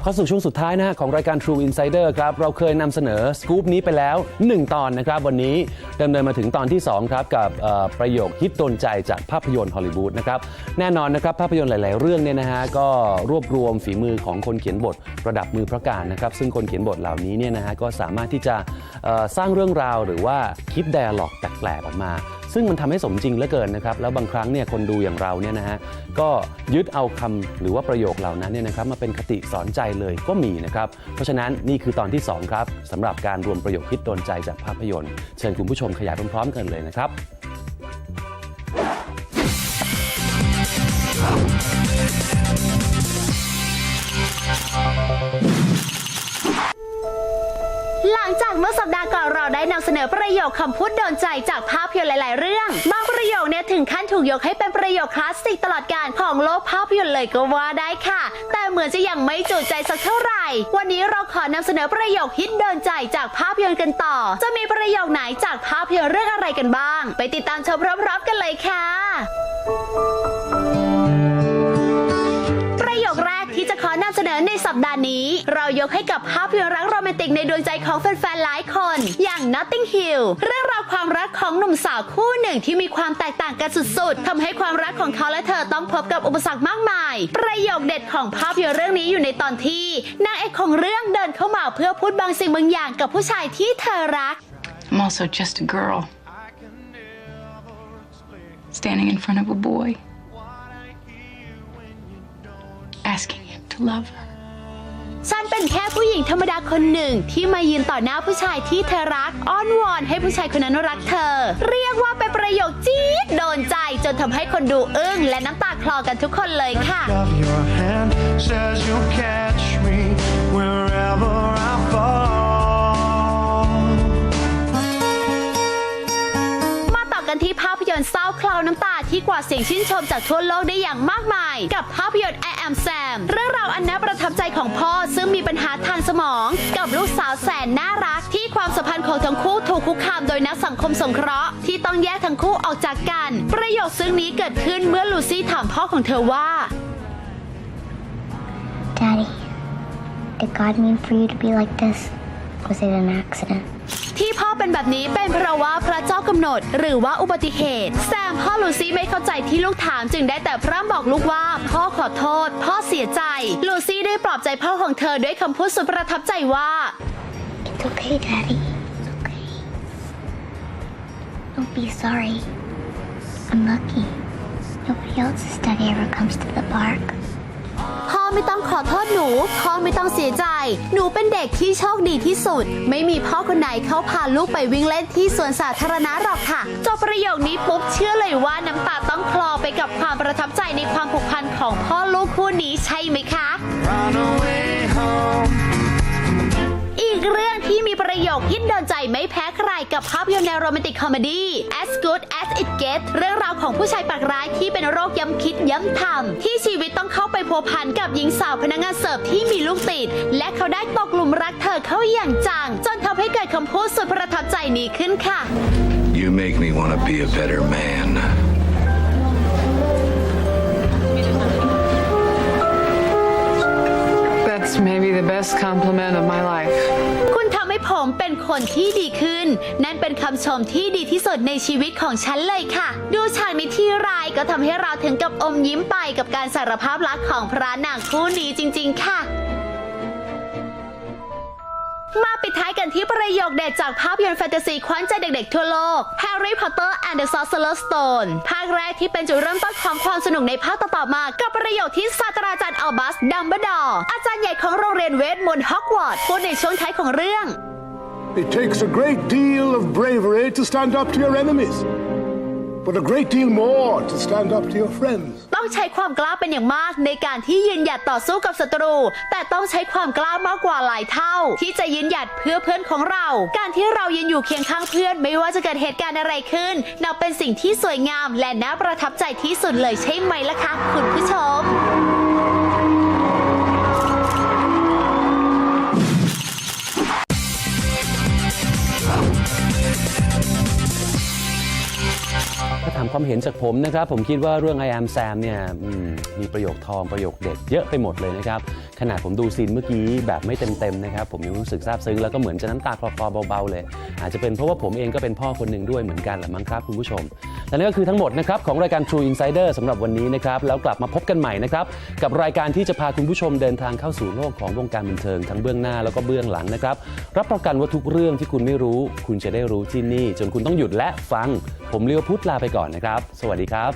ลับเข้าสู่ช่วงสุดท้ายนะฮะของรายการ True Insider ครับ เราเคยนำเสนอสกู๊ปนี้ไปแล้ว 1 ตอนนะครับ วันนี้ดำเนินมาถึงตอนที่ 2 ครับ กับเอ่อประโยคฮิตโดนใจจากภาพยนตร์ฮอลลีวูดนะครับ แน่นอนนะครับ ภาพยนตร์หลาย ๆ เรื่องเนี่ยนะฮะก็รวบรวมฝีมือของคนเขียนบทระดับมือพระการนะครับ ซึ่งคนเขียนบทเหล่านี้เนี่ยนะฮะก็สามารถที่จะเอ่อสร้างเรื่องราวหรือว่าคิดไดอะล็อกแปลก ๆ ออกมา ซึ่งมันทำให้สมจริงเหลือเกินนะครับ แล้วบางครั้งเนี่ยคนดูอย่างเราเนี่ยนะฮะก็ยึดเอาคำหรือว่าประโยคเหล่านั้นเนี่ยนะครับมาเป็นคติสอนใจเลยก็มีนะครับ เพราะฉะนั้นนี่คือตอนที่ 2 ครับสำหรับการรวมประโยคคิดโดนใจจากภาพยนตร์ เชิญคุณผู้ชมขยายพร้อมๆกันเลยนะครับ อประโยคคำพูดโดนใจจากภาพยนตร์หลาย ๆ เรื่อง บางประโยคเนี่ยถึงขั้นถูกยกให้เป็นประโยคคลาสสิกตลอดการของโลกภาพยนตร์เลยก็ว่าได้ค่ะ แต่เหมือนจะยังไม่จุใจสักเท่าไหร่ วันนี้เราขอนำเสนอประโยคฮิตโดนใจจากภาพยนตร์กันต่อ จะมีประโยคไหนจากภาพยนตร์เรื่องอะไรกันบ้าง ไปติดตามชมพร้อม ๆ กันเลยค่ะประำเสนอในสัปดาห์นี้ เรายกให้กับภาพยนตร์รักโรแมนติกในดวงใจของแฟนๆหลายคน อย่าง Notting Hill เรื่องราวความรักของหนุ่มสาวคู่หนึ่งที่มีความแตกต่างกันสุดๆทำให้ความรักของเขาและเธอต้องพบกับอุปสรรคมากมาย ประโยคเด็ดของภาพยนตร์เรื่องนี้อยู่ในตอนที่นางเอกของเรื่องเดินเข้ามาเพื่อพูดบางสิ่งบางอย่างกับผู้ชายที่เธอรัก I'm also just a girl. Standing in front of a boy. Love her. ฉันเป็นแค่ผู้หญิงธรรมดาคนหนึ่งที่มายืนต่อหน้าผู้ชายที่เธอรักอ้อนวอนให้ผู้ชายคนนั้นรักเธอ เรียกว่าเป็นประโยคจี๊ดโดนใจจนทำให้คนดูอึ้งและน้ำตาคลอกันทุกคนเลยค่ะ of your hand says you'll catch me ที่กว่าดเสียงชื่นชมจากทั่วโลกได้อย่างมากมาย กับภาพยนตร์ I Am Sam เรื่องราวอันน่าประทับใจของพ่อซึ่งมีปัญหาทางสมอง กับลูกสาวแสนน่ารัก ที่ความสัมพันธ์ของทั้งคู่ถูกคุกคามโดยนักสังคมสงเคราะห์ที่ต้องแยกทั้งคู่ออกจากกัน ประโยคซึ่งนี้เกิดขึ้นเมื่อลูซี่ถามพ่อของเธอว่า Daddy, did God mean for you to be like this? Was it an accident? ที่พ่อเป็นแบบนี้เป็นเพราะว่าพระเจ้า กำหนด หรือว่าอุบัติเหตุ แซมพ่อลูซี่ไม่เข้าใจที่ลูกถามจึงได้แต่พร่ำบอกลูกว่า พ่อขอโทษ พ่อเสียใจ ลูซี่ได้ปลอบใจพ่อของเธอด้วยคำพูดสุดประทับใจว่า It's okay, Daddy. It's okay. Don't be sorry. I'm lucky. Nobody else's daddy ever comes to the park. พ่อไม่ต้องขอโทษหนู พ่อไม่ต้องเสียใจ หนูเป็นเด็กที่โชคดีที่สุด ไม่มีพ่อคนไหนเขาพาลูกไปวิ่งเล่นที่สวนสาธารณะหรอกค่ะ จบประโยคนี้ปุ๊บเชื่อเลยว่าน้ำตาต้องคลอไปกับความประทับใจในความผูกพันของพ่อลูกคู่นี้ใช่ไหมคะ Run away home. อีกเรื่อง ที่มีประโยคฮิตโดนใจไม่แพ้ใครกับภาพยนตร์แนวโรแมนติกคอมเมดี้ As Good as It Gets เรื่องราวของผู้ชายปากร้ายที่เป็นโรคย้ำคิดย้ำทำที่ชีวิตต้องเข้าไปพัวพันกับหญิงสาวพนักงานเสิร์ฟที่มีลูกติด และเขาได้ตกหลุมรักเธอเข้าอย่างจัง จนทำให้เกิดคำพูดสุดประทับใจนี้ขึ้นค่ะ You make me want to be a better man. That's maybe the best compliment of my life. ให้ผมเป็นคนที่ดีขึ้น นั่นเป็นคำชมที่ดีที่สุดในชีวิตของฉันเลยค่ะ ดูฉากนี้ที่รายก็ทำให้เราถึงกับอมยิ้มไปกับการสารภาพรักของพระนางคู่นี้จริง ๆ ค่ะมาปิดท้ายกันที่ประโยคเด็ดจากภาพยนตร์แฟนตาซีขวัญใจเด็กๆทั่วโลก Harry Potter and the Sorcerer's Stone ภาคแรกที่เป็นจุดเริ่มต้นของความสนุกในภาคต่อๆมา กับประโยคที่ศาสตราจารย์อัลบัส ดัมเบิลดอร์อาจารย์ใหญ่ของโรงเรียนเวทมนต์ฮอกวอตส์พูดในช่วงท้ายของเรื่อง It takes a great deal of bravery to stand up to your enemies, but a great deal more to stand up to your friends. ต้องใช้ความกล้าเป็นอย่างมากในการที่ยืนหยัดต่อสู้กับศัตรู แต่ต้องใช้ความกล้ามากกว่าหลายเท่า ที่จะยืนหยัดเพื่อเพื่อนของเรา การที่เรายืนอยู่เคียงข้างเพื่อน ไม่ว่าจะเกิดเหตุการณ์อะไรขึ้นนับเป็นสิ่งที่สวยงามและน่าประทับใจที่สุดเลยใช่ไหมล่ะคะคุณผู้ชม เห็นจากผมนะครับ ผมคิดว่าเรื่อง I am Sam เนี่ยมมีประโยคทองประโยคเด็ดเยอะไปหมดเลยนะครับ ขนาดผมดูซีนเมื่อกี้แบบไม่เต็มๆนะครับ ผมยังรู้สึกซาบซึ้งแล้วก็เหมือนจะน้ำตาคลอๆเบาๆเลย อาจจะเป็นเพราะว่าผมเองก็เป็นพ่อคนหนึ่งด้วยเหมือนกันแหละมั้งครับคุณผู้ชม และนั่นก็คือทั้งหมดนะครับของรายการ True Insider สำหรับวันนี้นะครับแล้วกลับมาพบกันใหม่นะครับกับรายการที่จะพาคุณผู้ชมเดินทางเข้าสู่โลกของวงการบันเทิงทั้งเบื้องหน้าแล้วก็เบื้องหลังนะครับรับประกันว่าทุกเรื่องที่คุณไม่รู้ คุณจะได้รู้ที่นี่ จนคุณต้องหยุดและฟัง ผมเลียวพุทธลาไปก่อนนะครับ สวัสดีครับ